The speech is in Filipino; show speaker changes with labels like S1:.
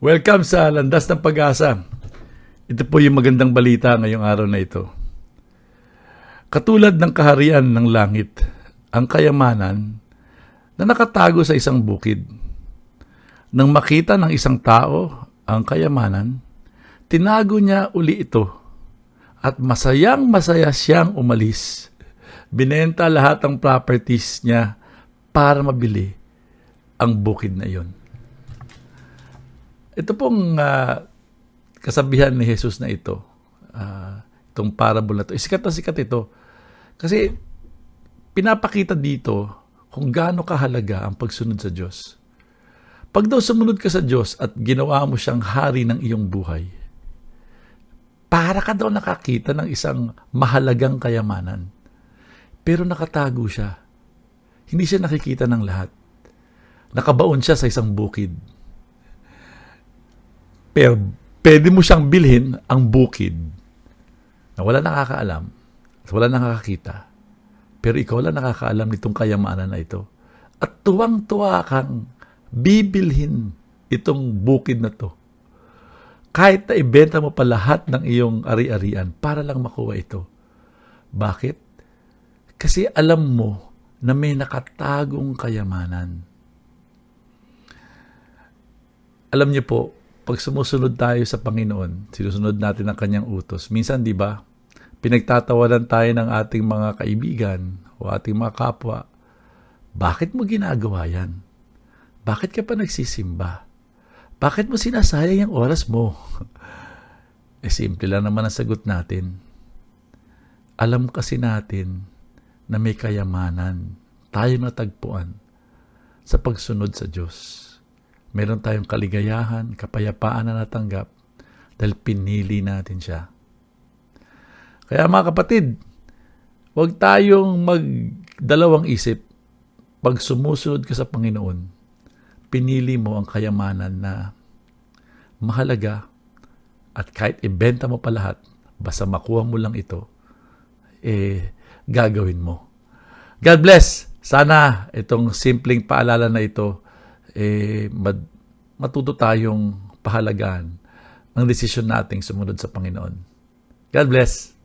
S1: Welcome sa Landas ng Pag-asa. Ito po yung magandang balita ngayong araw na ito. Katulad ng kaharian ng langit, ang kayamanan na nakatago sa isang bukid. Nang makita ng isang tao ang kayamanan, tinago niya uli ito at masayang masaya siyang umalis. Binenta lahat ng properties niya para mabili ang bukid na iyon. Ito pong ah, kasabihan ni Jesus na ito, ah, itong parable na ito, sikat na sikat ito. Kasi pinapakita dito kung gaano kahalaga ang pagsunod sa Diyos. Pag daw sumunod ka sa Diyos at ginawa mo siyang hari ng iyong buhay, para ka daw nakakita ng isang mahalagang kayamanan. Pero nakatago siya. Hindi siya nakikita ng lahat. Nakabaon siya sa isang bukid. Pero pwede mo siyang bilhin ang bukid na wala nakakaalam at wala nakakakita. Pero ikaw lang nakakaalam nitong kayamanan na ito. At tuwang-tuwa kang bibilhin itong bukid na to. Kahit na ibenta mo pa lahat ng iyong ari-arian para lang makuha ito. Bakit? Kasi alam mo na may nakatagong kayamanan. Alam niyo po, pag sumusunod tayo sa Panginoon, sinusunod natin ang kanyang utos. Minsan, di ba, pinagtatawanan tayo ng ating mga kaibigan o ating mga kapwa. Bakit mo ginagawa yan? Bakit ka pa nagsisimba? Bakit mo sinasayang yung oras mo? eh, simple lang naman ang sagot natin. Alam kasi natin na may kayamanan tayo natagpuan sa pagsunod sa Diyos. Meron tayong kaligayahan, kapayapaan na natanggap dahil pinili natin siya. Kaya mga kapatid, huwag tayong magdalawang isip. Pag sumusunod ka sa Panginoon, pinili mo ang kayamanan na mahalaga at kahit ibenta mo pa lahat, basta makuha mo lang ito, eh, gagawin mo. God bless! Sana itong simpleng paalala na ito, eh, mad- matuto tayong pahalagaan ang desisyon nating sumunod sa Panginoon. God bless!